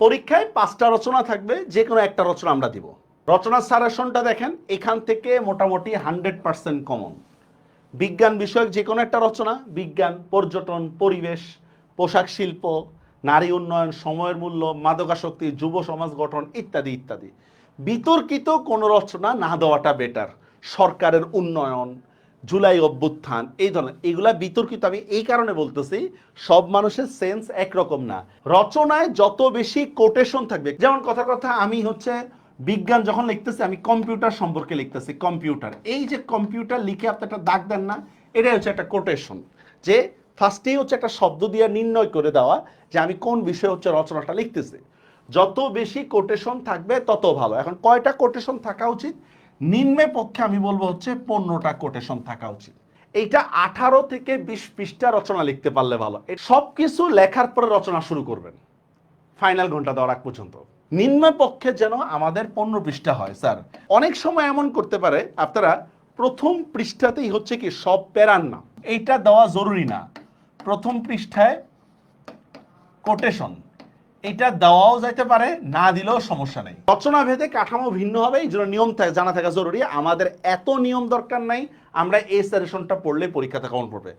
পরীক্ষায় পাঁচটা রচনা থাকবে যে কোনো একটা রচনা আমরা দিব। রচনার সারেশনটা দেখেন, এখান থেকে মোটামুটি হান্ড্রেড পার্সেন্ট কমন বিজ্ঞান বিষয়ক যে কোনো একটা রচনা, বিজ্ঞান, পর্যটন, পরিবেশ, পোশাক শিল্প, নারী উন্নয়ন, সময়ের মূল্য, মাদকাসক্তি, যুব সমাজ গঠন ইত্যাদি ইত্যাদি। বিতর্কিত কোনো রচনা না দেওয়াটা বেটার সরকারের উন্নয়ন জুলাই অভ্যুত্থান, এই ধরনের, এগুলা বিতর্কিত, আমি এই কারণে বলতেছি, সব মানুষের সেন্স একরকম না। রচনায় যত বেশি কোটেশন থাকবে, যেমন কথা কথা আমি হচ্ছে বিজ্ঞান যখন লিখতেছি, আমি কম্পিউটার সম্পর্কে লিখতেছি, কম্পিউটার। এই যে কম্পিউটার লিখে আপনি একটা দাগ দেন না, এটাই হচ্ছে একটা কোটেশন। যে ফার্স্টেই হচ্ছে একটা শব্দ দিয়ে নির্ণয় করে দেওয়া, যে আমি কোন বিষয়ে হচ্ছে রচনাটা লিখতেছি। যত বেশি কোটেশন থাকবে, তত ভালো। এখন কয়টা কোটেশন থাকা উচিত? নিম্নে পক্ষে আমি বলব হচ্ছে পনেরোটা কোটেশন থাকা উচিত। এইটা আঠারো থেকে বিশ পৃষ্ঠা রচনা লিখতে পারলে ভালো। সব কিছু লেখার পরে রচনা শুরু করবেন। ফাইনাল ঘণ্টা দেওয়ার আগ পর্যন্ত। নিম্ন পক্ষে যেন আমাদের পনেরো পৃষ্ঠা হয়, স্যার। অনেক সময় এমন করতে পারে, আপনারা প্রথম পৃষ্ঠাতেই হচ্ছে কি সব প্যারান না। এইটা দেওয়া জরুরি না। প্রথম পৃষ্ঠায় কোটেশন। এটা দেওয়াও যাইতে পারে, না দিলেও সমস্যা নেই। রচনা ভেদে কাঠামো ভিন্ন হবে, এই জন্য নিয়ম জানা থাকা জরুরি। আমাদের এত নিয়ম দরকার নাই, আমরা এই সাজেশনটা পড়লে পরীক্ষাতে কেমন পড়বে।